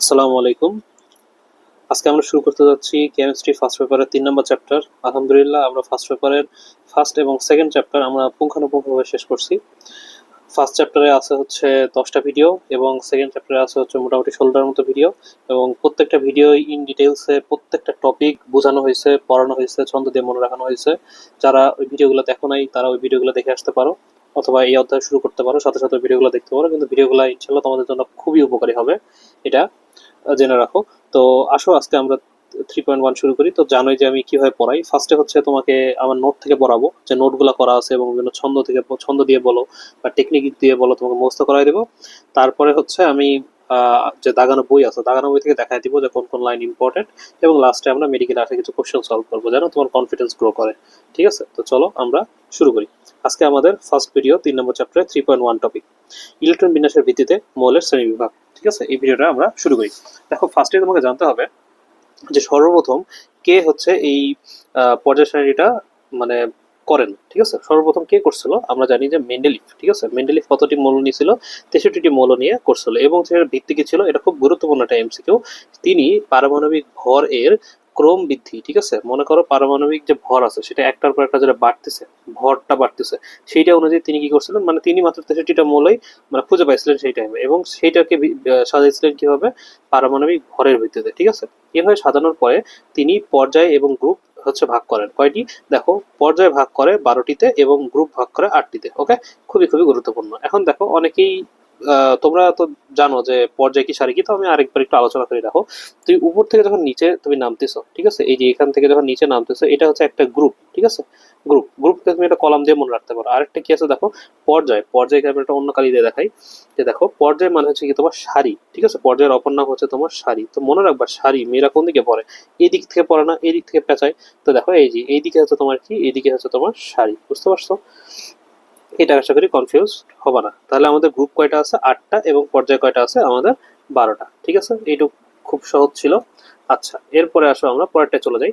আসসালামু আলাইকুম। আজকে আমরা শুরু করতে যাচ্ছি কেমিস্ট্রি ফার্স্ট পেপারের তিন নম্বর চ্যাপ্টার। আলহামদুলিল্লাহ, আমরা ফার্স্ট পেপারের ফার্স্ট এবং সেকেন্ড চ্যাপ্টার আমরা পুঙ্খানুপুঙ্খভাবে শেষ করছি। ফার্স্ট চ্যাপ্টারে আছে হচ্ছে দশটা ভিডিও এবং সেকেন্ড চ্যাপ্টারে আছে হচ্ছে মোটামুটি ষোলোটার মতো ভিডিও এবং প্রত্যেকটা ভিডিও ইন ডিটেলসে প্রত্যেকটা টপিক বোঝানো হয়েছে, পড়ানো হয়েছে, ছন্দ দিয়ে মনে রাখানো হয়েছে। যারা ওই ভিডিওগুলো দেখো নাই, তারা ওই ভিডিওগুলো দেখে আসতে পারো অথবা এই অধ্যায় শুরু করতে পারো, সাথে সাথে ভিডিওগুলো দেখতে পারো। কিন্তু ভিডিওগুলো ইনশাল্লাহ তোমাদের জন্য খুবই উপকারী হবে। এটা জেনে রাখো। তো আসো, আজকে আমরা থ্রি পয়েন্ট ওয়ান শুরু করি। তো জানোই যে আমি কীভাবে পড়াই। ফার্স্টে হচ্ছে তোমাকে আমার নোট থেকে পড়াবো, যে নোটগুলো করা আছে এবং বিভিন্ন ছন্দ থেকে, ছন্দ দিয়ে বলো বা টেকনিক দিয়ে বলো, তোমাকে মুখস্থ করাই দেবো। তারপরে হচ্ছে আমি যে দাগানো বই আছে, দাগানো বই থেকে দেখাই দিব যে কোন কোন লাইন ইম্পর্টেন্ট এবং লাস্টে আমরা মেডিকেল আর্টে কিছু কোশ্চেন সলভ করব, যেন তোমার কনফিডেন্স গ্রো করে। ঠিক আছে? তো চলো আমরা শুরু করি। আজকে আমাদের ফার্স্ট ভিডিও তিন নম্বর চ্যাপ্টারে three point one topic electron বিন্যাসের ভিত্তিতে মৌলের শ্রেণীবিভাগ। ঠিক আছে? এই ভিডিওটা আমরা শুরু করি। দেখো ফার্স্টে তোমাকে জানতে হবে যে সর্বপ্রথম কে হচ্ছে এই পর্যায় শ্রেণীটা মানে করেন, ঠিক আছে? সর্বপ্রথম কে করছিল? আমরা জানি যে মেন্ডেলিফ ঠিক আছে? মেন্ডেলিফ কতটি মৌল নিয়েছিল? তেষট্টিটি মৌল নিয়ে করছিল। এবং সেটার ভিত্তি কি ছিল? এটা খুব গুরুত্বপূর্ণ একটা এমসিকিউ তিনি পারমাণবিক ভর এর ক্রম বৃদ্ধি, ঠিক আছে? মনে করো পারমাণবিক যে ভর আছে, সেটা একটার পর একটা যেটা বাড়তেছে, ভরটা বাড়তেছে, সেইটা অনুযায়ী তিনি কি করছিলেন? মানে তিনি মাত্র তেষট্টিটা মৌলই মানে খুঁজে পাইছিলেন সেই টাইমে এবং সেইটাকে সাজাইছিলেন কীভাবে? পারমাণবিক ভরের ভিত্তিতে, ঠিক আছে? এভাবে সাজানোর পরে তিনি পর্যায় এবং গ্রুপ হচ্ছে ভাগ করেন। কয়টি? দেখো, পর্যায় ভাগ করে বারোটিতে এবং গ্রুপ ভাগ করে আটটিতে ওকে খুবই খুবই গুরুত্বপূর্ণ। এখন দেখো, অনেকেই তোমরা তো জানো যে পর্যায় কি সারি কি, তো আমি আরেকবার একটু আলোচনা করে রাখো তুমি উপর থেকে যখন নিচে তুমি নামতেছো, ঠিক আছে? এই যে এখান থেকে যখন নিচে নামতেছো, এটা হচ্ছে একটা গ্রুপ ঠিক আছে? গ্রুপ গ্রুপকে তুমি একটা কলাম দিয়ে মনে রাখতে পারো। আরেকটা কি আছে দেখো? পর্যায়, পর্যায়কে আমি একটা অন্য কালি দিয়ে দেখাই। যে দেখো, পর্যায় মানে হচ্ছে কি তোমার সারি, ঠিক আছে? পর্যায়ের অপর নাম হচ্ছে তোমার সারি। তো মনে রাখবা, সারি মেয়েরা কোন দিকে পড়ে? এই দিক থেকে পড়ে না এই দিক থেকে পেঁচায়। তো দেখো, এই যে এই দিকে হচ্ছে তোমার কি? এইদিকে হচ্ছে তোমার সারি, বুঝতে পারছ? এটা আশা করি কনফিউজ হবে না। তাহলে আমাদের গ্রুপ কয়টা আছে? আটটা এবং পর্যায় কয়টা আছে? আমাদের বারোটা। ঠিক আছে? এইটুকু খুব সহজ ছিল। আচ্ছা এরপরে আসো আমরা পরেরটা চলে যাই।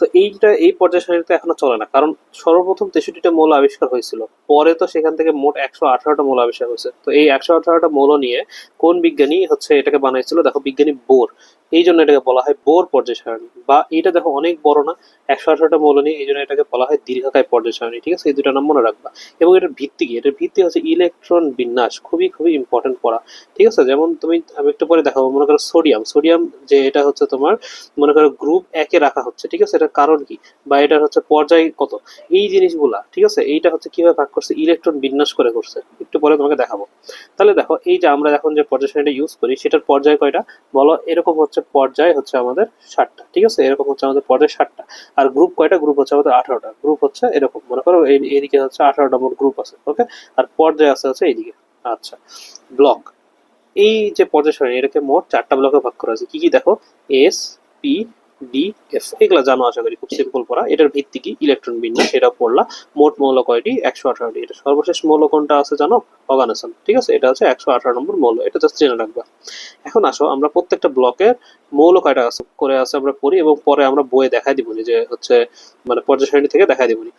তো এইটা, এই পর্যায় সারণীতে এখনও চলে না, কারণ সর্বপ্রথম তেষট্টিটা মৌল আবিষ্কার হয়েছিল। পরে তো সেখান থেকে মোট একশো আঠারোটা মৌল আবিষ্কার হয়েছে। তো এই একশো আঠারোটা মৌল নিয়ে কোন বিজ্ঞানী হচ্ছে এটাকে বানাইছিল? দেখো, বিজ্ঞানী বোর। এই জন্য এটাকে বলা হয় বোর পর্যায় সারণী। বা এটা দেখো অনেক বড় না, একশো আঠারোটা মৌল নিয়ে এই জন্য এটাকে বলা হয় দীর্ঘাকায় পর্যায় সারণী, ঠিক আছে? এই দুটো নাম মনে রাখবা। এবং এটার ভিত্তি কি? এটার ভিত্তি হচ্ছে ইলেকট্রন বিন্যাস, খুবই খুবই ইম্পর্টেন্ট পড়া, ঠিক আছে? যেমন তুমি, আমি একটু পরে দেখাবো, মনে করো সোডিয়াম সোডিয়াম যে এটা হচ্ছে তোমার, মনে করো গ্রুপ একে রাখা হচ্ছে, ঠিক আছে? এটার কারণ কি? বা এটার হচ্ছে পর্যায় কত? এই জিনিসগুলা, ঠিক আছে? এইটা হচ্ছে কীভাবে ভাগ করছে? ইলেকট্রন বিন্যাস করে করছে। একটু পরে তোমাকে দেখাবো। তাহলে দেখো, এই যে আমরা এখন যে পর্যায় সারণীটা ইউজ করি, সেটার পর্যায় কয়টা? বলো, এরকম হচ্ছে পর্যায় হচ্ছে আমাদের ষাটটা, ঠিক আছে? এরকম হচ্ছে আমাদের পর্যায় ষাটটা। আর গ্রুপ কয়টা? গ্রুপ হচ্ছে আমাদের আঠারোটা। গ্রুপ হচ্ছে এরকম, মনে করো এই, এইদিকে হচ্ছে আঠারোটা মোট গ্রুপ আছে ওকে আর পর্যায় আছে হচ্ছে এইদিকে। আচ্ছা ব্লক এই যে পর্যায় সারণী এটাকে মোট চারটা ব্লকে ভাগ করা আছে কি কি দেখো? এস পি ডি এফ এগুলা জানো আশা করি, খুব সিম্পল পড়া। এটার ভিত্তি কি? ইলেকট্রন বিন্যাস পড়লা। মোট মৌল কয়টি? একশো আঠারোটি এটা সর্বশেষ মৌল কোনটা আছে জানো? ঠিক আছে? এটা হচ্ছে একশো আঠারো নম্বর মৌল। এটা জাস্ট জেনে রাখবা। এখন আসো, আমরা প্রত্যেকটা ব্লকের মৌল কয়টা আছে? করে আছে আমরা পড়ি এবং পরে আমরা বইয়ে দেখাই দিবনি, যে হচ্ছে মানে পর্যায় থেকে দেখাই দিবনি।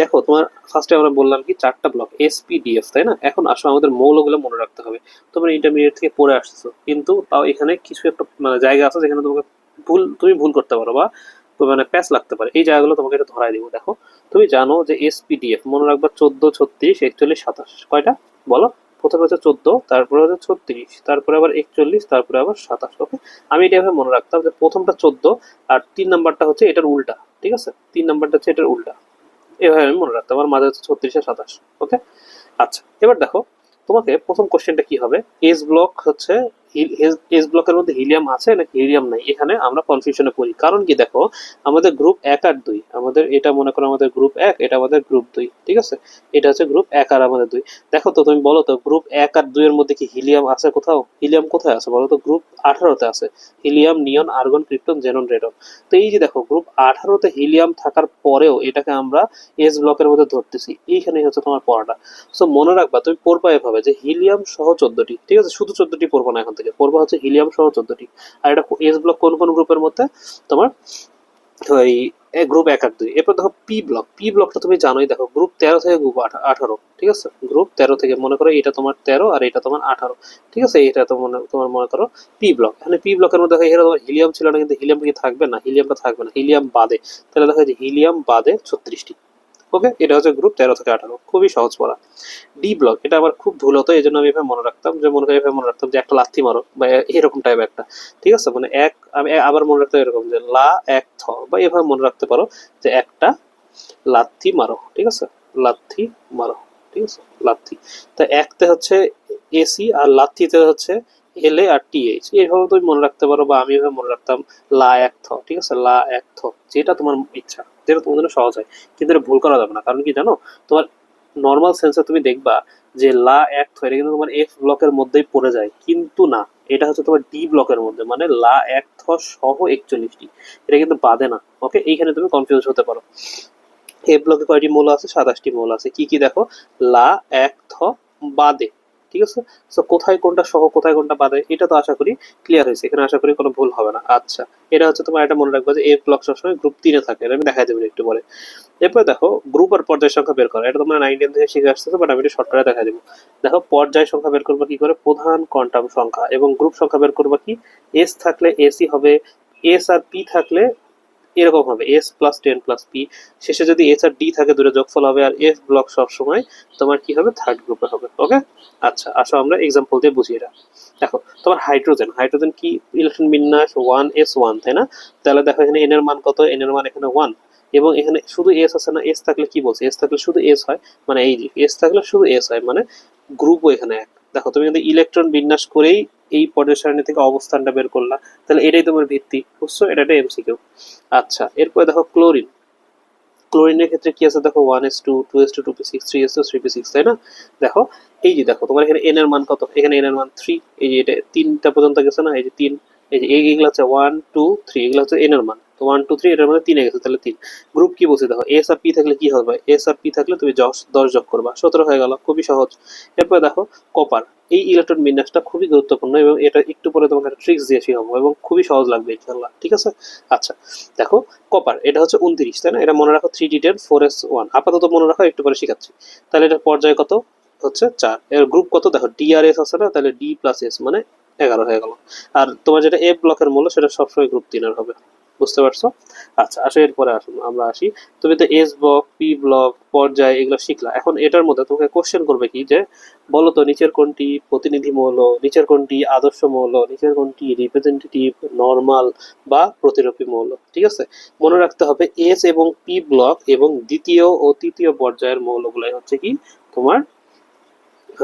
দেখো, তোমার ফার্স্টে আমরা বললাম কি, চারটা ব্লক এসপিডিএফ তাই না? এখন আসো, আমাদের মৌলগুলো মনে রাখতে হবে। তোমরা ইন্টারমিডিয়েট থেকে পড়ে আসছো কিন্তু তাও এখানে কিছু একটা মানে জায়গা আছে যেখানে তোমাকে ভুল, তুমি ভুল করতে পারো বা মানে প্যাচ লাগতে পারে। এই জায়গাগুলো তোমাকে এটা ধরাই দিব, দেখো। তুমি জানো যে এসপিডিএফ মনে রাখবা চোদ্দ, ছত্রিশ, একচল্লিশ, সাতাশ। কয়টা? বলো। প্রথমে হচ্ছে চোদ্দ, তারপরে হচ্ছে ছত্রিশ, তারপরে আবার একচল্লিশ, তারপরে আবার সাতাশ, ওকে? আমি এটা এভাবে মনে রাখতাম যে প্রথমটা চোদ্দ আর তিন নাম্বারটা হচ্ছে এটার উল্টা, ঠিক আছে? তিন নাম্বারটা হচ্ছে এটার উল্টা। এভাবে আমি মনে রাখতাম, আমার মাঝে হচ্ছে ছত্রিশে সাতাশ, ওকে? আচ্ছা এবার দেখো, তোমাকে প্রথম কোশ্চেনটা কি হবে? এস ব্লক হচ্ছে এস ব্লকের মধ্যে হিলিয়াম আছে নাকি হিলিয়াম নাই? এখানে আমরা কনফিউশনে পড়ি। কারণ কি দেখো, আমাদের গ্রুপ এক আর দুই। আমাদের এটা মনে করো আমাদের গ্রুপ এক, এটা আমাদের গ্রুপ দুই, ঠিক আছে? এটা হচ্ছে গ্রুপ এক আর আমাদের দুই। দেখো তো, তুমি বলো তো গ্রুপ এক আর মধ্যে কি হিলিয়াম আছে কোথাও? হিলিয়াম কোথায় আছে? বলো তো গ্রুপ আঠারোতে আছে। Helium neon argon krypton xenon radon তো এই যে দেখো গ্রুপ আঠারোতে হিলিয়াম থাকার পরেও এটাকে আমরা এস ব্লকের মধ্যে ধরতেছি। এইখানেই হচ্ছে তোমার পড়াটা। সো মনে রাখবা, তুমি পড়বা এভাবে যে হিলিয়াম সহ চোদ্দটি, ঠিক আছে? শুধু চোদ্দটি পড়ব না এখন থেকে। পড়বা হচ্ছে হিলিয়াম সহ চোদ্দটি। আর এটা এস ব্লক কোন কোন গ্রুপের মধ্যে? তোমার, ওই গ্রুপ এক এক দুই। এরপর দেখো পি ব্লক পি ব্লকটা তুমি জানোই, দেখো গ্রুপ তেরো থেকে গ্রুপ আঠারো, ঠিক আছে? গ্রুপ তেরো থেকে মনে করো এটা তোমার তেরো আর এটা তোমার আঠারো, ঠিক আছে? এটা তোমার মনে করো পি ব্লক এখানে পি ব্লকের মধ্যে দেখো এখানে তোমার হিলিয়াম ছিল না, কিন্তু হিলিয়াম কি থাকবে? না, হিলিয়ামটা থাকবে না। হিলিয়াম বাদে। তাহলে দেখো যে হিলিয়াম বাদে ছত্রিশটি। ওকে? এটা হচ্ছে গ্রুপ তেরো থেকে আঠারো। খুবই সহজ পড়া। ডি ব্লক এটা আবার খুব ভুল হতো এই জন্য আমি এভাবে মনে রাখতাম যে, মনে করি এভাবে মনে রাখতাম যে, একটা লাথি মারো, বা এরকম টাইপ একটা। ঠিক আছে? মানে এক, আমি আবার মনে রাখতে এরকম যে, লা, এক, থ, বা এভাবে মনে রাখতে পারো যে, একটা লাথি মারো, ঠিক আছে? লাথি মারো, ঠিক আছে? লাথি। তা একতে হচ্ছে এসি আর লাথিতে হচ্ছে এল আর টি এইচ এইভাবে তুমি মনে রাখতে পারো বা আমি এভাবে মনে রাখতাম লা, এক, থ, ঠিক আছে? লা, এক, থ, যেটা তোমার ইচ্ছা। যেটা তোমার জন্য সহজ হয়। কিন্তু এটা ভুল করা যাবে না। কারণ কি জানো? তোমার নর্মাল সেন্সে তুমি দেখবা যে লা এক থ এটা কিন্তু তোমার এফ ব্লকের মধ্যেই পড়ে যায়। কিন্তু না, এটা হচ্ছে তোমার ডি ব্লকের মধ্যে। মানে লা এক, থ সহ একচল্লিশটি। এটা কিন্তু বাদে না। ওকে এইখানে তুমি কনফিউজ হতে পারো। এ ব্লকে কয়টি মৌল আছে? সাতাশটি মৌল আছে। কি কি দেখো? লা এক, থ, বাদে। ঠিক আছে? তো কোথায় কোনটা সহ, কোথায় কোনটা বাদে, এটা তো আশা করি ক্লিয়ার হয়েছে। এখানে আশা করি কোনো ভুল হবে না। আচ্ছা এটা হচ্ছে তোমার এটা মনে রাখবে যে এ ব্লক সবসময় গ্রুপ তিনে থাকে। এটা আমি দেখাই দেবো একটু পরে। এরপর দেখো গ্রুপ আর পর্যায় সংখ্যা বের করা। এটা তোমরা নাইন টেন থেকে শিখে আসতেছো বাট আমি এটা শর্টকাটে দেখা দেবো। দেখো, পর্যায় সংখ্যা বের করব কি করে? প্রধান কোয়ান্টাম সংখ্যা। এবং গ্রুপ সংখ্যা বের করব কি? এস থাকলে এসি হবে এস আর পি থাকলে এরকম হবে S plus ten plus P শেষে যদি এস আর ডি থাকে, দুটো যোগফল হবে আর এফ ব্লক সবসময় তোমার কি হবে? থার্ড গ্রুপে হবে ওকে আচ্ছা আসো আমরা এক্সাম্পল দিয়ে বুঝি এটা দেখো, তোমার হাইড্রোজেন হাইড্রোজেন কি? ইলেকট্রন বিন্যাস ওয়ান এস ওয়ান তাই না? তাহলে দেখো এখানে এন এর মান কত? এন এর মান এখানে ওয়ান এবং এখানে শুধু এস আছে না এস থাকলে কি বলছে? এস থাকলে শুধু এস হয় মানে এই এস থাকলে শুধু এস হয় মানে গ্রুপও এখানে এক। দেখো, তুমি কিন্তু ইলেকট্রন বিন্যাস করেই এই পর্যায় সারণী থেকে অবস্থানটা বের করলা, তাহলে এটাই তোমার ভিত্তি, বুঝছ? এটা একটা এমসিকিউ আচ্ছা এরপরে দেখো ক্লোরিন ক্লোরিনের ক্ষেত্রে কি আছে? দেখো one S two two S two two P six three S two three P six তাই না? দেখো, এই যে দেখো, তোমার এখানে এন এর মান কত? এখানে এন এর মান থ্রি এই যে এটা তিনটা পর্যন্ত গেছে না? এই যে তিন, এই যে এইগুলো হচ্ছে ওয়ান টু থ্রি এগুলো হচ্ছে এন এর মান। তো ওয়ান টু থ্রি এটার মধ্যে তিনে গেছে, তাহলে তিন। গ্রুপ কি বলছে? দেখো এস আর পি থাকলে কি হবে? এস আর পি থাকলে তুমি দশ যোগ করবা। সতেরো হয়ে গেল, খুবই সহজ। এরপরে দেখো কপার এই ইলেকট্রন বিন্যাসটা খুবই গুরুত্বপূর্ণ এবং এটা একটু পরে তোমাকে একটা ট্রিক্স দিয়ে শিখাবো এবং খুবই সহজ লাগবে ইনশাল্লাহ ঠিক আছে? আচ্ছা দেখো কপার এটা হচ্ছে উনত্রিশ, তাই না? এটা মনে রাখো three D ten four S one আপাতত মনে রাখো, একটু পরে শিখাচ্ছি। তাহলে এটা পর্যায়ে কত? হচ্ছে চার। এর গ্রুপ কত? দেখো ডি আর এস আছে না? তাহলে ডি প্লাস এস মানে এগারো হয়ে গেল। আর তোমার যেটা এ ব্লকের মূল্য, সেটা সবসময় গ্রুপ তিনের হবে। বুঝতে পারছ? আচ্ছা আসো, এরপরে আসুন, আমরা আসি। তুমি তো এস ব্লক পি ব্লক পর্যায় এগুলো শিখলা। এখন এটার মধ্যে তোমাকে কোশ্চেন করবে কি যে, বলো তো নিচের কোনটি প্রতিনিধি মৌল নিচের কোনটি আদর্শ মৌল নিচের কোনটি রিপ্রেজেন্টেটিভ নর্মাল বা প্রতিরূপী মৌল, ঠিক আছে? মনে রাখতে হবে এস এবং পি ব্লক এবং দ্বিতীয় ও তৃতীয় পর্যায়ের মৌলগুলাই হচ্ছে কি? তোমার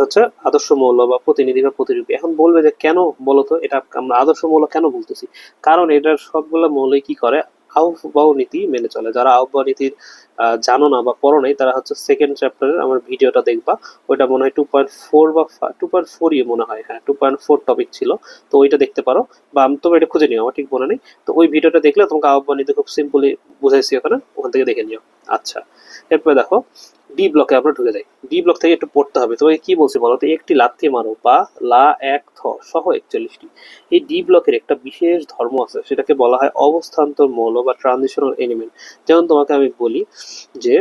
হচ্ছে আদর্শ মৌল বা প্রতিনিধি বা প্রতিরূপী। এখন বলবে যে কেন বলতো? এটা আমরা আদর্শ মৌল কেন বলতেছি? কারণ এটার সবগুলো মৌলই কি করে? আহ্বাও নীতি মেনে চলে। যারা আহ্বাও নীতির জানো না বা পড়ো নাই, তারা হচ্ছে সেকেন্ড চ্যাপ্টারের আমার ভিডিওটা দেখবা। ওইটা মনে হয় টু পয়েন্ট ফোর বা টু পয়েন্ট ফোরই মনে হয়। হ্যাঁ টু পয়েন্ট ফোর টপিক ছিল। তো ওইটা দেখতে পারো। বা আমি তোমার এটা খুঁজে নিও, আমার ঠিক মনে নেই। তো ওই ভিডিওটা দেখলে তোমাকে আহ্বান নীতি খুব সিম্পলি বুঝাইছি ওখানে। ওখান থেকে দেখে নিও। আচ্ছা। এরপরে দেখো ডি ব্লকে আমরা ঢুকে যাই। ডি ব্লক থেকে একটু পড়তে হবে। তোমাকে কি বলছি বলো তো? একটি লাথি মারো বা লা এক থ সহ একচল্লিশটি। এই ডি ব্লকের একটা বিশেষ ধর্ম আছে। সেটাকে বলা হয় অবস্থান্তর মৌল বা ট্রানজিশনাল এলিমেন্ট যেমন তোমাকে আমি বলি যে,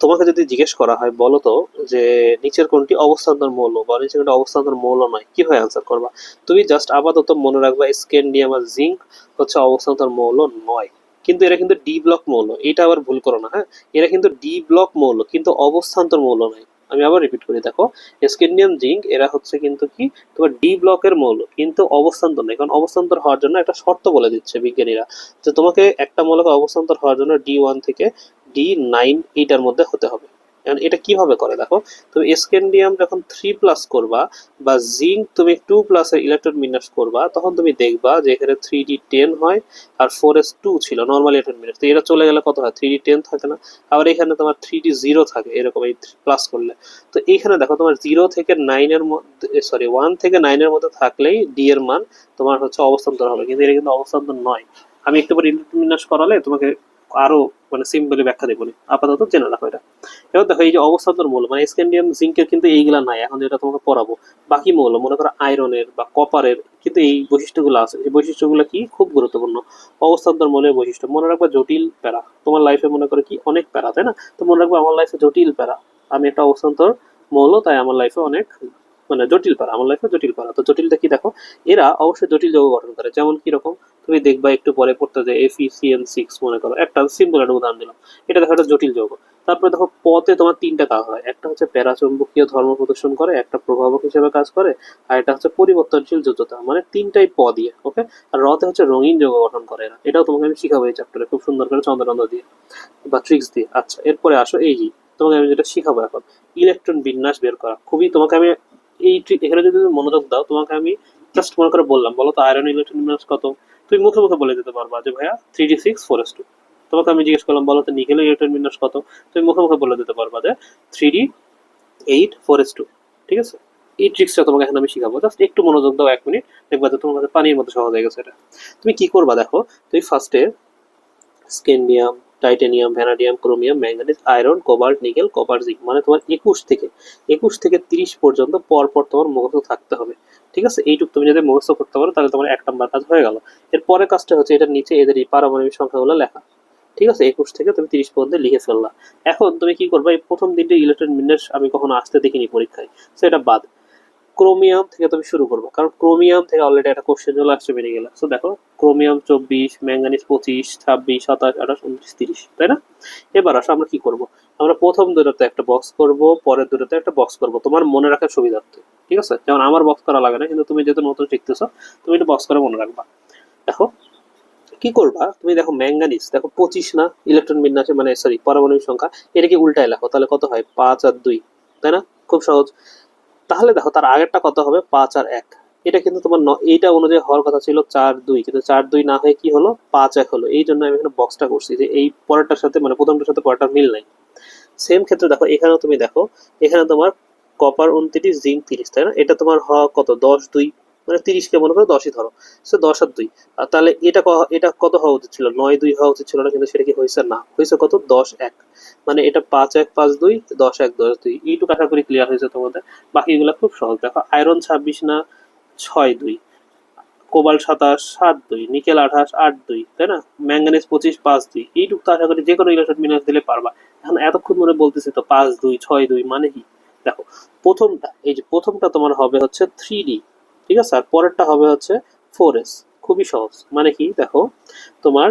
তোমাকে যদি জিজ্ঞেস করা হয়, বলো তো যে, নিচের কোনটি অবস্থান্তর মৌল বা নিচের কোনটি অবস্থান্তর মৌল নয়? কীভাবে অ্যান্সার করবা? তুমি জাস্ট আপাতত মনে রাখবা স্ক্যান্ডিয়াম আর জিঙ্ক হচ্ছে অবস্থান্তর মৌল নয়। কিন্তু এরা কিন্তু ডি ব্লক মৌল। এটা আবার ভুল করো না হ্যাঁ? এরা কিন্তু ডি ব্লক মৌল, কিন্তু অবস্থান্তর মৌল নয়। আমি আবার রিপিট করি দেখো। স্ক্যান্ডিয়াম জিঙ্ক এরা হচ্ছে কিন্তু কি? তোমার ডি ব্লকের মৌল, কিন্তু অবস্থান্তর নাই কারণ অবস্থান্তর হওয়ার জন্য একটা শর্ত বলে দিচ্ছে বিজ্ঞানীরা। যে তোমাকে একটা মৌলকে অবস্থান্তর হওয়ার জন্য ডি ওয়ান থেকে ডি নাইন এইটার মধ্যে হতে হবে। এটা কীভাবে করে? দেখো, তুমি স্ক্যান্ডিয়াম যখন থ্রি প্লাস করবা বা জিঙ্ক তুমি টু প্লাসের ইলেকট্রন বিন্যাস করবা, তখন তুমি দেখবা যে এখানে থ্রি ডি টেন হয় আর ফোর এস টু ছিল নর্মাল ইলেকট্রন বিন্যাস তো এটা চলে গেলে কত হয়? থ্রি ডি টেন থাকে না। আবার এখানে তোমার থ্রি ডি জিরো থাকে, এরকম এই প্লাস করলে। তো এইখানে দেখো, তোমার জিরো থেকে নাইনের মধ্যে সরি ওয়ান থেকে নাইনের মধ্যে থাকলেই ডি এর মান তোমার হচ্ছে অবস্থান্তর হবে। কিন্তু এটা কিন্তু অবস্থান্তর নয়। আমি একটু পরে ইলেকট্রন বিন্যাস করালে তোমাকে আরও মানে সিম্পলি ব্যাখ্যা দেবো আপাতত জেনে রাখো এটা। এবার দেখো, এই যে অবস্থান্তর মৌল মানে স্ক্যান্ডিয়াম জিঙ্কের কিন্তু এইগুলা নাই, এখন যেটা তোমাকে পড়াবো। বাকি মৌল, মনে করো আয়রনের বা কপারের কিন্তু এই বৈশিষ্ট্যগুলো আছে। এই বৈশিষ্ট্যগুলো কি? খুব গুরুত্বপূর্ণ। অবস্থান্তর মৌলের বৈশিষ্ট্য, মনে রাখবা জটিল প্যারা। তোমার লাইফে মনে করো কি? অনেক প্যারা, তাই না? তো মনে রাখবা আমার লাইফে জটিল প্যারা। আমি একটা অবস্থান্তর মৌল, তাই আমার লাইফে অনেক মানে জটিল পারা, আমার লাইফে জটিল পারা। তো জটিলটা কি দেখো, এরা অবশ্যই জটিল যৌগ গঠন করে। যেমন কি রকম, তুমি দেখবা একটু পরে পড়তে যে এফ এফিসিএন সিক্স মনে করো, একটা সিম্পল একটা উদাহরণ দিলাম। এটা দেখো একটা জটিল যৌগ। তারপরে দেখো পথে তোমার তিনটা কাজ হয়। একটা হচ্ছে প্যারাচুম্বকীয় ধর্ম প্রদর্শন করে, একটা প্রভাবক হিসেবে কাজ করে, আর এটা হচ্ছে পরিবর্তনশীল যোগ্যতা মানে তিনটাই প দিয়ে ওকে আর রতে হচ্ছে রঙিন যৌগ গঠন করে এরা। এটাও তোমাকে আমি শিখাবো এই চ্যাপ্টারে খুব সুন্দর করে চন্দ্রচন্দ্র দিয়ে, বা ট্রিক্স দিয়ে। আচ্ছা এরপরে আসো এই, তোমাকে আমি যেটা শিখাবো এখন ইলেকট্রন বিন্যাস বের করা। খুবই তোমাকে আমি এই এখানে যদি তুমি মনোযোগ দাও, তোমাকে আমি জাস্ট মনে করে বললাম, বলো তো আয়রন ইলেকট্রন বিন্যাস কত? তুমি মুখে মুখে বলে দিতে পারবা যে, ভাইয়া three D six four S two তোমাকে আমি জিজ্ঞেস করলাম, বলো তো নিকেলের ইলেকট্রন বিন্যাস কত? তুমি মুখে মুখে বলে দিতে পারবা যে three D eight four S two ঠিক আছে? এই ট্রিক্সটা তোমাকে এখন আমি শিখাবো। জাস্ট একটু মনোযোগ দাও, এক মিনিট। দেখবা যে তোমার কাছে পানির মতো সহজ হয়ে গেছে এটা। তুমি কি করবা দেখো? তুমি ফার্স্টে scandium titanium, vanadium, chromium manganese iron, cobalt, nickel, copper, zinc মানে তোমার একুশ থেকে একুশ থেকে তিরিশ পর্যন্ত পর পর তোমার মুখস্থ থাকতে হবে। ঠিক আছে? এইটুকু তুমি যদি মুখস্থ করতে পারো, তাহলে তোমার এক নম্বর কাজ হয়ে গেল। এর পরের কাজটা হচ্ছে এটার নিচে এদের এই পারমাণবিক সংখ্যাগুলো লেখা। ঠিক আছে? একুশ থেকে তুমি তিরিশ পর্যন্ত লিখে ফেললা। এখন তুমি কি করবে? এই প্রথম দিনটা ইলেকট্রন বিন্যাস আমি কখনো আসতে দেখিনি পরীক্ষায়। সো এটা বাদ। ক্রোমিয়াম থেকে তুমি শুরু করবে। কারণ ক্রোমিয়াম থেকে অলরেডি একটা কোশ্চেন চলে আসছে বেরিয়ে গেলে। সো দেখো ক্রোমিয়াম চব্বিশ ম্যাঙ্গানিজ পঁচিশ, ছাব্বিশ, সাতাশ, আঠাশ, উনত্রিশ, তিরিশ, তাই না? এবার আসো, আমরা কি করব? আমরা প্রথম দুটোতে একটা বক্স করব, পরের দুটোতে একটা বক্স করব। তোমার মনে রাখার সুবিধার্থে, ঠিক আছে? যেমন আমার বক্স করা লাগে না, কিন্তু তুমি যেহেতু নতুন শিখতেছো, তুমি এটা বক্স করে মনে রাখবা। দেখো, কি করবা? তুমি দেখো ম্যাঙ্গানিজ দেখো পঁচিশ না? ইলেকট্রন বিন্যাসে মানে সরি পারমাণবিক সংখ্যা এটাকে উল্টায় লেখো? তাহলে কত হয়? পাঁচ আর দুই, তাই না? খুব সহজ। তাহলে দেখো তার আগেরটা কত হবে? পাঁচ আর এক। এটা কিন্তু তোমার এইটা অনুযায়ী হওয়ার কথা ছিল চার দুই। কিন্তু চার দুই না হয়ে কি হলো? পাঁচ এক হলো। এই জন্য আমি এখানে বক্সটা করছি যে এই পরেরটার সাথে মানে প্রথমটার সাথে পরেরটার মিল নাই। সেম ক্ষেত্রে দেখো, এখানেও তুমি দেখো, এখানে তোমার কপার উনত্রিশ জিঙ্ক তিরিশ, তাই না? এটা তোমার হওয়া কত? দশ দুই। মানে তিরিশকে মনে করো, দশই ধরো। সে দশ আর দুই। আর তাহলে এটা এটা কত হওয়া উচিত ছিল? নয় দুই হওয়া উচিত ছিল না, কিন্তু সেটা কি হয়েছে? না, হয়েছে কত? দশ এক। মানে এটা পাঁচ এক, পাঁচ দুই, দশ এক, দশ দুই। এইটুকু আশা করি ক্লিয়ার হয়েছে তোমাদের। বাকিগুলো খুব সহজ। দেখো আয়রন ছাব্বিশ না, ছয় দুই। কোবাল সাতাশ, সাত দুই। নিকেল আঠাশ, আট দুই। তাই না? ম্যাঙ্গানিজ পঁচিশ, পাঁচ দুই। এইটুকু তো আশা করি যে কোনো ইলেকট্রন বিন্যাস দিলে পারবা। এখন এতক্ষণ ধরে বলতেছি তো, পাঁচ দুই, ছয় দুই মানে কি? দেখো, প্রথমটা, এই যে প্রথমটা তোমার হবে হচ্ছে থ্রি ডি ঠিক আছে? আর পরেরটা হবে হচ্ছে ফোর এস খুবই সহজ। মানে কি? দেখো, তোমার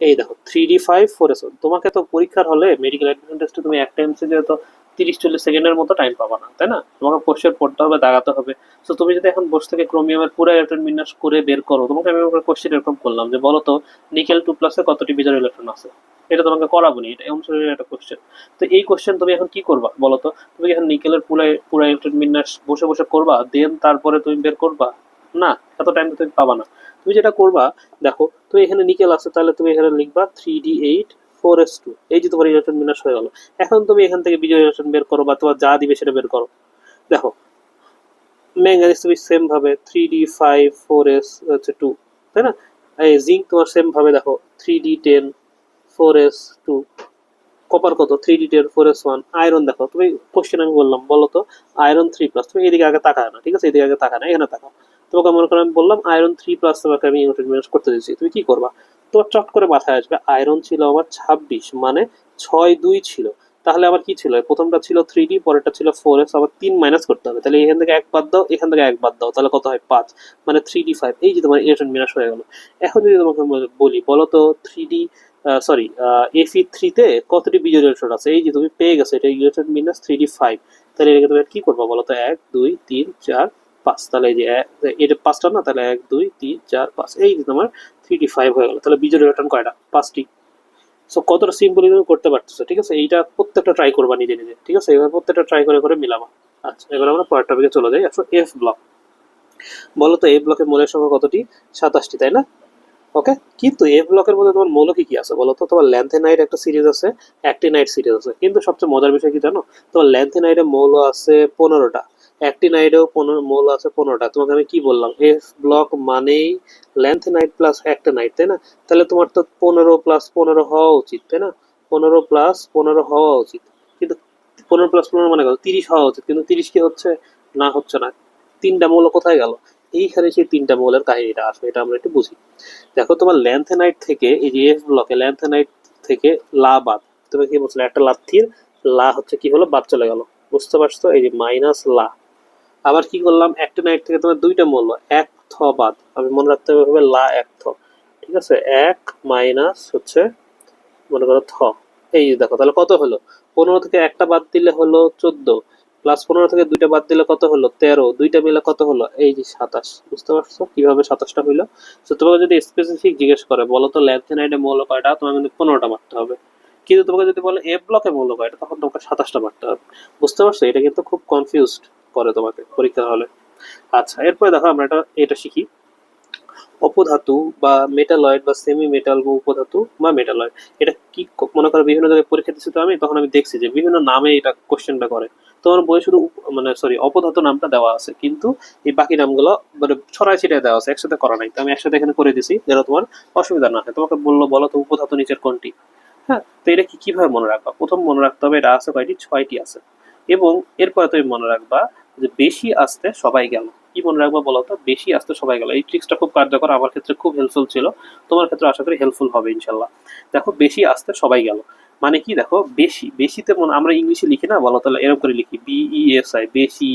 এই দেখো three D five four S তোমাকে তো পরীক্ষার হলে মেডিকেল অ্যাডমিশন টেস্টে তুমি একটা এমসিকিউ তো তিরিশ চল্লিশ সেকেন্ডের মতো টাইম পাবা না, তাই না? তোমাকে কোশ্চেন পড়তে হবে, দাগাতে হবে। তো তুমি যদি এখন বসে থেকে ক্রোমিয়ামের পুরো ইলেকট্রন বিন্যাস করে বের করো, তোমাকে আমি কোশ্চেন এরকম করলাম যে, বলো তো নিকেল টু প্লাসে কতটি বিজয় ইলেকট্রন আছে? এটা তোমাকে করাবো নি এটা অনুসারে একটা কোশ্চেন তো এই কোশ্চেন তুমি এখন কি করবা, বলো তো? তুমি এখন নিকেলের পুরো পুরো ইলেকট্রন বিন্যাস বসে বসে করবা দেন তারপরে তুমি বের করবা? না, এত টাইম তুমি পাবা না। তুমি যেটা করবা, দেখো, তুমি এখানে নিকেল আছে, তাহলে তুমি এখানে লিখবা three D eight four S two. এই যে তোমার ইলেকট্রন বিন্যাস হয়ে গেল। এখন তুমি এখান থেকে বিজয় ইলেকট্রন বের করো বা তোমার যা দিবে সেটা বের করো। দেখো ম্যাঙ্গানিজ তুমি সেম ভাবে three D five four S হচ্ছে টু তাই না? এই জিঙ্ক তোমার সেম ভাবে দেখো three D ten four S two copper কত? Three D ten four S one iron দেখো, তুমি কোশ্চেন আমি বললাম, বলো তো আয়রন থ্রি প্লাস তুমি এদিকে আগে তাকায় না, ঠিক আছে? এদিকে আগে তাকায় না, এখানে তাকাও। তোমাকে মনে করো আমি বললাম আয়রন থ্রি প্লাস তোমাকে আমি ইউনিট করতে দিচ্ছি তুমি কি করবা? তোমার চট করে মাথায় আসবে আয়রন ছিল আমার ছাব্বিশ মানে ছয় দুই ছিল। তাহলে আবার কি ছিল? প্রথমটা ছিল থ্রি ডি পরেরটা ছিল ফোর এস আবার তিন মাইনাস করতে হবে। তাহলে এখান থেকে এক বাদ দাও, এখান থেকে এক বাদ দাও, তাহলে কত হয়? পাঁচ মানে থ্রি ডি ফাইভ এই যে তোমার ইলেকট্রন বিনাশ হয়ে গেল। এখন যদি তোমাকে বলি, বলো তো থ্রি ডি সরি এফি থ্রিতে কতটি বিজয় ইলেকট্রন আছে? এই যে তুমি পেয়ে গেছো, এটা ইলেকট্রন বিন্যাস থ্রি ডি ফাইভ তাহলে এটাকে তুমি কি করব বলো তো? এক, দুই, তিন, চার পাঁচ, তাহলে এই যে এটা পাঁচটা না, তাহলে এক, দুই, তিন, চার, পাঁচ, এই যে তোমার থ্রি ডি ফাইভ হয়ে গেল, তাহলে বিজয় ইলেকট্রন কয়টা? পাঁচটি। সো কতটা সিম্পলি তুমি করতে পারতেছো, ঠিক আছে? এইটা প্রত্যেকটা ট্রাই করবা নিজে নিজে, ঠিক আছে? এবার প্রত্যেকটা ট্রাই করে করে মিলাবা। আচ্ছা এবার আমরা পরের টপিকে চলে যাই। আসলে এফ ব্লক বলো তো এ ব্লকের মৌলের সংখ্যা কতটি? সাতাশটি, তাই না? ওকে কিন্তু এ ব্লকের মধ্যে তোমার মৌল কি কি আছে? বলো তো তোমার ল্যান্থেনাইট একটা সিরিজ আছে অ্যাক্টিনাইট সিরিজ আছে। কিন্তু সবচেয়ে মজার বিষয় কি জানো? তোমার ল্যান্থেনাইটের মৌল আছে পনেরোটা। অ্যাক্টিনাইডেও পনেরো, মোল আছে পনেরোটা। তোমাকে আমি কি বললাম? এফ ব্লক মানেই ল্যান্থেনাইড প্লাস অ্যাক্টিনাইড তাই না? তাহলে তোমার তো পনেরো প্লাস পনেরো হওয়া উচিত, তাই না? পনেরো প্লাস পনেরো হওয়া উচিত। কিন্তু পনেরো প্লাস পনেরো মানে কত? তিরিশ হওয়া উচিত। কিন্তু তিরিশ কি হচ্ছে? না হচ্ছে না। তিনটা মৌল কোথায় গেল? এইখানে সেই তিনটা মৌলের কাহিনীটা আসবে, এটা আমরা একটু বুঝি। দেখো, তোমার ল্যান্থেনাইট থেকে, এই যে এফ ব্লকে ল্যান্থেনাইট থেকে লা বাদ, তুমি কি বলছিলে একটা লাথির লা হচ্ছে কি হলো? বাদ চলে গেল। বুঝতে পারছ? এই যে মাইনাস লা। আবার কি করলাম? অ্যাক্টিনাইট থেকে তোমার দুইটা মৌল এক থ বাদ। আমি মনে রাখতে হবে লা এক থ। ঠিক আছে? এক মাইনাস হচ্ছে, মনে করো থ। এই দেখো, তাহলে কত হলো? পনেরো থেকে একটা বাদ দিলে হলো চোদ্দ। প্লাস পনেরো থেকে দুইটা বাদ দিলে কত হলো? তেরো। দুইটা মিলে কত হলো? এই যে সাতাশ। বুঝতে পারছ কীভাবে সাতাশটা হইল? তো তোমাকে যদি স্পেসিফিক জিজ্ঞেস করে, বলো তো ল্যান্থেনাইডে মৌল কয়টা? তোমাকে কিন্তু পনেরোটা মারতে হবে। কিন্তু তোমাকে যদি বলে এ ব্লকে মৌল কয়টা? তখন তোমাকে সাতাশটা মারতে হবে। বুঝতে পারছ? এটা কিন্তু খুব কনফিউজড করে তোমাকে পরীক্ষা হলে। আচ্ছা এরপরে দেখো আমরা এটা এটা শিখি। অপধাতু বা মেটালয়েড বা সেমি মেটাল বা উপধাতু বা মেটালয়েড। এটা কি মনে করো বিভিন্ন জায়গায় পরীক্ষা দিচ্ছি তো আমি, তখন আমি দেখছি যে বিভিন্ন নামে এটা কোশ্চেনটা করে। তোমার বইয়ে শুধু মানে সরি অপধাতু নামটা দেওয়া আছে, কিন্তু এই বাকি নামগুলো মানে ছড়াই ছিটায় দেওয়া আছে, একসাথে করা নাই। তো আমি একসাথে এখানে করে দিছি, যেন তোমার অসুবিধা না হয়। তোমাকে বলল, বলো তো উপধাতু নিচের কোনটি? হ্যাঁ তো এটা কি কীভাবে মনে রাখবা? প্রথম মনে রাখতে হবে, এটা আছে কয়টি? ছয়টি আছে। এবং এরপরে তুমি মনে রাখবা যে বেশি আসতে সবাই গেল। কি মনে রাখবা বলো তো? বেশি আসতে সবাই গেল। এই ট্রিক্সটা খুব কার্যকর। আমার ক্ষেত্রে খুব হেল্পফুল ছিল। তোমার ক্ষেত্রে আশা করি হেল্পফুল হবে, ইনশাল্লাহ। দেখো, বেশি আসতে সবাই গেল। মানে কি দেখো, বেশি, বেশিতে মনে, আমরা ইংলিশে লিখি না? বলো তাহলে এরকম করে লিখি। বিই এস আই বেশি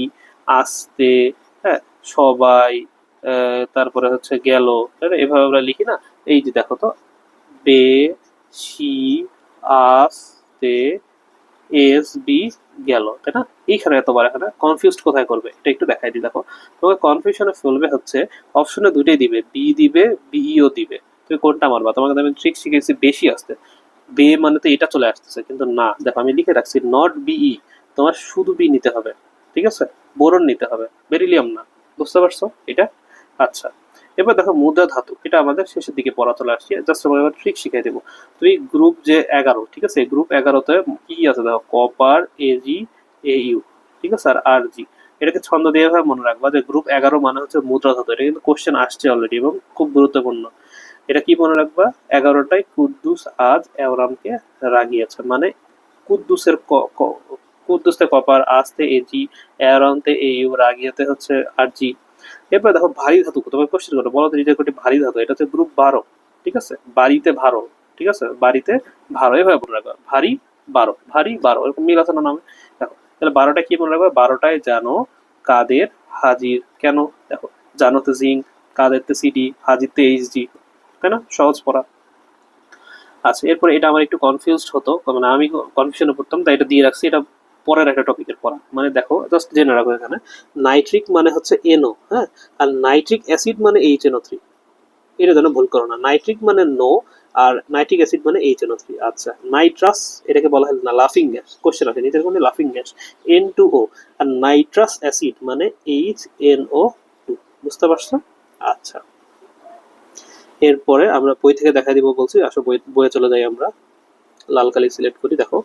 আসতে হ্যাঁ সবাই তারপরে হচ্ছে গেল। এভাবে আমরা লিখি না? এই যে দেখো তো, বেশি আসতে এস বি গেল, তাই না? এইখানে এতবার এখানে কনফিউজড কোথায় করবে? এটা একটু দেখাই দিই, দেখো। তোমাকে কনফিউশনে ফেলবে হচ্ছে অপশনে দুইটাই দিবে বি দিবে বিইও দিবে। তুমি কোনটা মারবা? তোমাকে আমি ট্রিক শিখেছি বেশি আসতে বে মানে তো এটা চলে আসতেছে, কিন্তু না। দেখো, আমি লিখে রাখছি নট বিই তোমার শুধু বি নিতে হবে, ঠিক আছে? বোরন নিতে হবে বেরিলিয়াম না। বুঝতে পারছ এটা? আচ্ছা। এবার দেখো মুদ্রা ধাতু, এটা আমাদের শেষের দিকে পড়া চলে আসছে। জাস্ট আমরা এবার ট্রিক শিখাই দেবো। তুই গ্রুপ যে এগারো, ঠিক আছে? গ্রুপ এগারোতে কি আছে দেখো? কপার এজি ইউ ঠিক আছে? আর আর জি এটাকে ছন্দ দিয়ে মনে রাখবা যে গ্রুপ এগারো মানে হচ্ছে মুদ্রা ধাতু। এটা কিন্তু কোশ্চেন আসছে অলরেডি এবং খুব গুরুত্বপূর্ণ। এটা কি মনে রাখবা? এগারোটায় কুদ্দুস আজ এওরামকে রাগিয়েছে। মানে কুদ্দুসের কুদ্দুসতে কপার আজতে এজি এওরামতে এ ইউ রাগিয়াতে হচ্ছে আর জি এরপরে দেখো ভারী ধাতু তোমাকে কোশ্চেন করো বলো তো নিজের ভারী ধাতু? এটা হচ্ছে গ্রুপ বারো, ঠিক আছে? বাড়িতে ভারো ঠিক আছে? বাড়িতে ভারো এভাবে মনে রাখবা ভারী বারো ভারী বারো, এরকম মিল আছে না নামে? দেখো, তাহলে বারোটা কি মনে রাখবা বারোটায় জানো কাদের হাজির? কেন? দেখো, জানো জানোতে জিঙ্ক কাদেরতে সিডি হাজিরতে এইচডি তাই না? সহজ পড়া। আচ্ছা এরপরে এটা আমার একটু কনফিউজড হতো। মানে আমি কনফিউশনে পড়তাম, তাই এটা দিয়ে রাখছি। এটা পরের একটা টপিকের পড়া। মানে দেখো জাস্ট জেনে রাখো এখানে। নাইট্রিক মানে হচ্ছে এনও হ্যাঁ? আর নাইট্রিক অ্যাসিড মানে এইচ এনও থ্রি এটা যেন ভুল করো না। নাইট্রিক মানে নো আর নাইট্রিক অ্যাসিড মানে এইচ এনও থ্রি আচ্ছা নাইট্রাস এটাকে বলা হয় না লাফিং গ্যাস কোশ্চেন আছে নিচের কোনটি লাফিং গ্যাস এন টু ও আর নাইট্রাস অ্যাসিড মানে এইচ এন ও টু বুঝতে পারছ? আচ্ছা। এরপরে আমরা বই থেকে দেখা দিব বলছি, আসো বই, বইয়ে চলে যাই আমরা। লাল কালি সিলেক্ট করি, দেখো।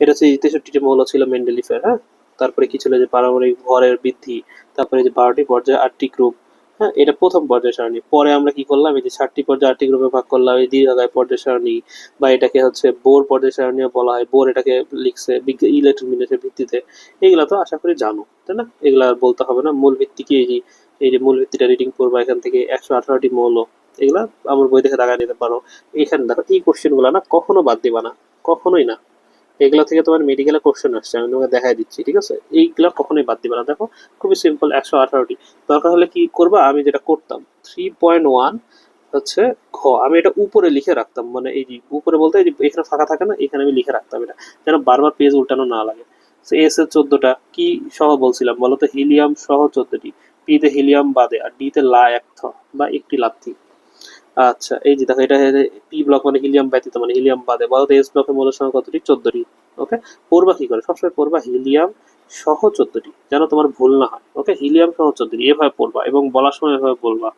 এটা হচ্ছে তেষট্টিটি মৌল ছিল মেন্ডেলিফের হ্যাঁ? তারপরে কি ছিল যে পারমাণবিক ভরের বৃদ্ধি, তারপরে যে বারোটি পর্যায়ে আটটি গ্রুপ হ্যাঁ? এটা প্রথম পর্যায় সারণী। পরে আমরা কি করলাম? এই যে ষাটটি পর্যায়ে আটটি গ্রুপে ভাগ করলাম, এই দীর্ঘায় পর্যায় সারণী, বা এটাকে হচ্ছে বোর পর্যায় সারণীও বলা হয়। বোর এটাকে লিখছে ইলেকট্রন বিন্যাসের ভিত্তিতে। এগুলা তো আশা করি জানো, তাই না? এগুলা আর বলতে হবে না। মূল ভিত্তি কি? এই যে এই যে মূল ভিত্তিটা রিডিং করবা, এখান থেকে একশো আঠারোটি মৌল। এগুলা আমার বই থেকে দাগা নিতে পারো। এখানে দেখো, এই কোশ্চেনগুলা না কখনো বাদ দিবা না। কখনোই না। এগুলো থেকে তোমার মেডিকেলে কোশ্চেন আসছে, আমি তোমাকে দেখাই দিচ্ছি, ঠিক আছে? এইগুলো কখনোই বাদ দিবে না। দেখো, খুবই সিম্পল একশো আঠারোটি। দরকার হলে কি করবা? আমি যেটা করতাম থ্রি পয়েন্ট ওয়ান হচ্ছে ঘ। আমি এটা উপরে লিখে রাখতাম মানে এই যে উপরে বলতে এই যে এখানে ফাঁকা থাকে না, এখানে আমি লিখে রাখতাম এটা, যেন বারবার পেজ উল্টানো না লাগে। এস এর চোদ্দটা, কি সহ বলছিলাম? বলতো হিলিয়াম সহ চোদ্দটি। পিতে হিলিয়াম বাদে আর ডিতে লা এক বা একটি লাথি আচ্ছা এই যে দেখো, এটা পি ব্লক মানে হিলিয়াম ব্যতীত মানে হিলিয়াম বাদে বলো তো এস ব্লকের মৌলের সংখ্যা কতটি? চোদ্দটি। ওকে পড়বা কি করে? সবসময় পড়বা হিলিয়াম সহ চোদ্দটি, যেন তোমার ভুল না হয়। ওকে হিলিয়াম সহ চোদ্দটি, এভাবে পড়বা এবং বলার সময় এভাবে বলবা।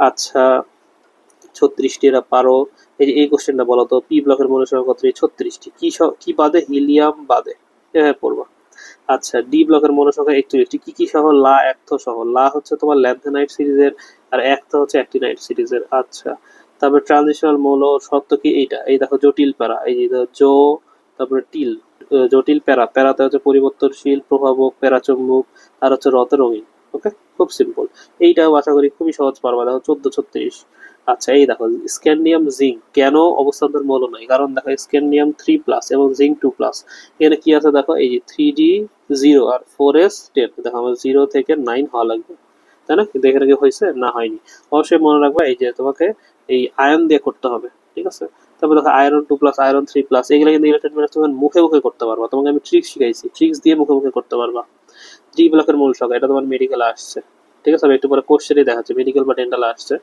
আচ্ছা ছত্রিশটি এরা পারো। এই যে, এই কোশ্চেনটা বলো তো পি ব্লকের মৌলের সংখ্যা কতটি? ছত্রিশটি। কি কি বাদে? হিলিয়াম বাদে। এভাবে পড়বা। আচ্ছা ডি ব্লকের মৌল সংখ্যা একচল্লিশটি। কি কি সহ লা, একথ সহ লা হচ্ছে তোমার ল্যান্থেনাইট সিরিজের আর একথ হচ্ছে অ্যাক্টিনাইট সিরিজের আচ্ছা তারপরে ট্রানজিশনাল মৌল সত্য কি এইটা? এই দেখো, জটিল প্যারা। এই যে জো, তারপরে টিল জটিল প্যারা। প্যারাতে হচ্ছে পরিবর্তনশীল, প্রভাবক প্যারাচম্বুক আর হচ্ছে রথ রঙিন। ওকে খুব সিম্পল এইটাও আশা করি খুবই সহজ পারবা। দেখো, চোদ্দ ছত্রিশ। আচ্ছা এই দেখো স্ক্যান্ডিয়াম জিঙ্ক কেন অবস্থান্তর মৌল নয়? কারণ দেখো স্ক্যান্ডিয়াম থ্রি প্লাস এবং জিঙ্ক টু প্লাস এখানে কি আছে দেখো, এই যে থ্রি ডি জিরো আর ফোর এস টেন দেখো, আমার জিরো থেকে নাইন হওয়া লাগবে। তাই না? কিন্তু এখানে কি হয়েছে? না, হয়নি। অবশ্যই মনে রাখবা, এই যে তোমাকে এই আয়ন দিয়ে করতে হবে, ঠিক আছে? তারপর দেখো iron two plus iron three plus এগুলো কিন্তু ইলেকট্রিক মিনাস তুমি মুখে মুখে করতে পারবা। তোমাকে আমি ট্রিক্স শিখাইছি ট্রিক্স দিয়ে মুখে মুখে করতে পারবা। ডি ব্লকের মূল সংখ্যা, এটা তোমার মেডিকেলে আসছে, ঠিক আছে? আমি একটু পরে কোশ্চেনই দেখাচ্ছে মেডিকেল বা ডেন্টালে আসছে।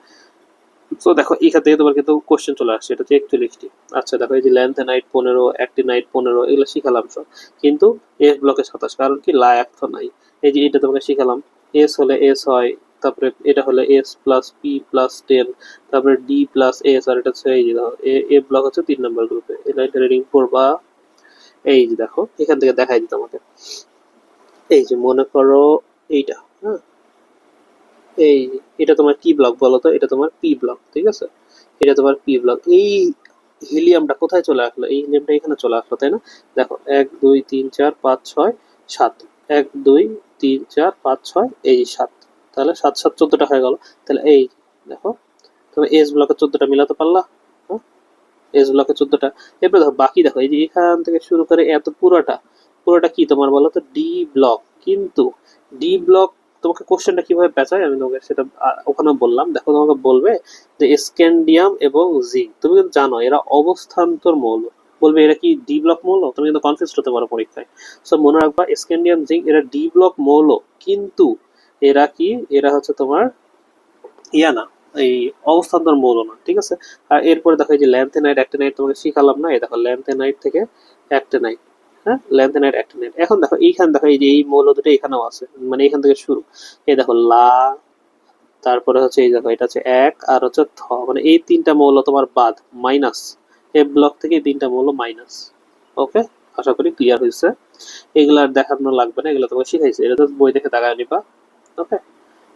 তো দেখো, এখান থেকে তোমার কিন্তু কোশ্চেন চলে আসছে। এটা হচ্ছে একচল্লিশটি। আচ্ছা দেখো, এই যে ল্যান্থেনাইট পনেরো অ্যাক্টিনাইট পনেরো, এগুলো শিখালাম সব। কিন্তু এস ব্লকে সাতাশ, কারণ কি লা এক তো নাই। এই যে এটা তোমাকে শিখালাম এস হলে এস হয়, তারপরে এটা হলে S plus P plus ten তারপরে ডি প্লাস এস আর এটা হচ্ছে এই যে এ ব্লক হচ্ছে তিন নম্বর গ্রুপে এটা রিডিং করবা। এই যে, দেখো, এখান থেকে দেখাই দিত আমাকে এই যে, মনে করো এইটা হ্যাঁ? এই, এটা তোমার কি ব্লক বলো তো? এটা তোমার পি ব্লক ঠিক আছে? এটা তোমার পি ব্লক এই হিলিয়ামটা কোথায় চলে আসলো? এই হিলিয়ামটা এখানে চলে আসলো, তাই না? দেখো, এক, দুই, তিন, চার, পাঁচ, ছয়, সাত। এক, দুই, তিন, চার, পাঁচ, ছয়, এই সাত। তাহলে সাত সাত চোদ্দটা হয়ে গেল। তাহলে এই দেখো, তুমি এস ব্লকে চোদ্দটা মিলাতে পারলা হ্যাঁ? এস ব্লকে চোদ্দটা। এরপরে দেখো, বাকি দেখো, এই যে এখান থেকে শুরু করে এত পুরোটা পুরোটা কি তোমার বলো তো? ডি ব্লক কিন্তু ডি ব্লক তোমাকে কোশ্চেনটা কীভাবে পেঁচায় আমি তোমাকে সেটা ওখানে বললাম। দেখো, তোমাকে বলবে যে স্ক্যান্ডিয়াম এবং জিঙ্ক তুমি কিন্তু জানো, এরা অবস্থান্তর মৌল। বলবে এরা কি ডি ব্লক মৌল? তুমি কিন্তু কনফিউজ হতে পারো পরীক্ষায়। সো মনে রাখবা স্ক্যান্ডিয়াম জিঙ্ক এরা ডি ব্লক মৌল। কিন্তু এরা কি? এরা হচ্ছে তোমার ইয়া না, এই অবস্থান্তর মৌল না, ঠিক আছে? আর এরপরে দেখো, এই যে ল্যান্থেনাইট অ্যাক্টিনাইট তোমাকে শিখালাম না? এই দেখো ল্যান্থেনাইট থেকে অ্যাক্টিনাইট হ্যাঁ? ল্যান্থেনাইট অ্যাক্টিনাইট এখন দেখো, এইখানে দেখো, এই যে এই মৌল দুটো এখানেও আছে। মানে এখান থেকে শুরু। এই দেখো, লা, তারপরে হচ্ছে এই দেখো, এটা হচ্ছে এক, আর হচ্ছে থ। মানে এই তিনটা মৌল তোমার বাদ মাইনাস এ ব্লক থেকে এই তিনটা মৌল মাইনাস ওকে আশা করি ক্লিয়ার হয়েছে এগুলো আর দেখানো লাগবে না, এগুলো তোমাকে শিখাইছে। এটা তো বই দেখে দেখায় নিবা। ওকে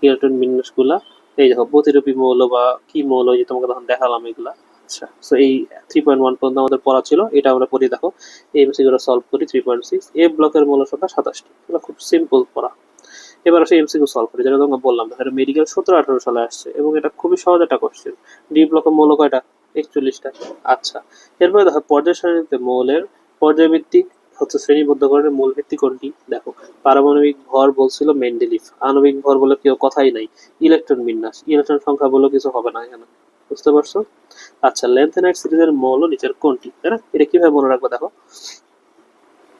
ইলেকট্রন বিন্যাসগুলা এই দেখো, প্রতিরূপী মৌল বা কি মৌল এই যে তোমাকে তখন দেখালাম এগুলা। আচ্ছা সো এই থ্রি পয়েন্ট ওয়ান পর্যন্ত আমাদের পড়া ছিল, এটা আমরা পড়ি, দেখো, এই এমসিগুলো সলভ করি থ্রি পয়েন্ট সিক্স এ ব্লকের সংখ্যা খুব সিম্পল পড়া। এবার এমসিকিউ সলভ করি, যেটা তোমাকে বললাম মেডিকেল সতেরো আঠারো সালে আসছে, এবং এটা খুবই সহজ একটা কোশ্চেন ডি ব্লকের কয়টা? আচ্ছা এরপরে দেখো, পর্যায় সারণীতে মৌলের পর্যায়ভিত্তিক হচ্ছে শ্রেণীবদ্ধকরণের মূল ভিত্তি কোনটি? দেখো, পারমাণবিক ভর বলছিল মেন্ডেলিফ আণবিক ভর বলে কেউ কথাই নাই ইলেকট্রন বিন্যাস ইলেকট্রন সংখ্যা বলে কিছু হবে না এখানে। বুঝতে পারছ? আচ্ছা ল্যান্থেনাইট সিরিজের মৌল নিচের কোনটি? তাই না? এটা কীভাবে মনে রাখব দেখো।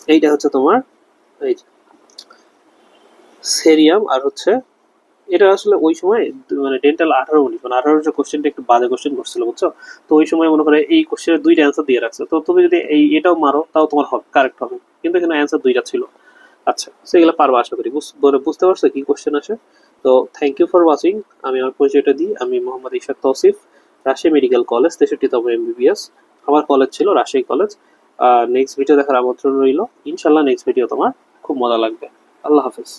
এইটা হচ্ছে তোমার, এই সেরিয়াম আর হচ্ছে, এটা আসলে ওই সময় মানে ডেন্টাল আঠারো উনিশ মানে আঠারো যে কোশ্চেনটা একটু বাজে কোশ্চেন করছিল, বুঝছ? তো ওই সময় মনে করে এই কোশ্চেনের দুইটা অ্যান্সার দিয়ে রাখছে। তো তুমি যদি এই, এটাও মারো, তাও তোমার হবে কারেক্ট হবে। কিন্তু এখানে অ্যান্সার দুইটা ছিল। আচ্ছা সেগুলো পারব আশা করি। বুঝ- বুঝতে পারছ কি কোশ্চেন আসে? তো থ্যাংক ইউ ফর ওয়াচিং আমি আমার পরিচয়টা দিই। আমি মোহাম্মদ ইশাক তৌসিফ। রাজশাহী মেডিকেল কলেজ, তেষট্টিতম এমবিবিএস আমার কলেজ ছিল রাজশাহী কলেজ নেক্সট ভিডিও দেখার আমন্ত্রণ রইল। ইনশাল্লাহ নেক্সট ভিডিও তোমার খুব মজা লাগবে। আল্লাহ হাফেজ।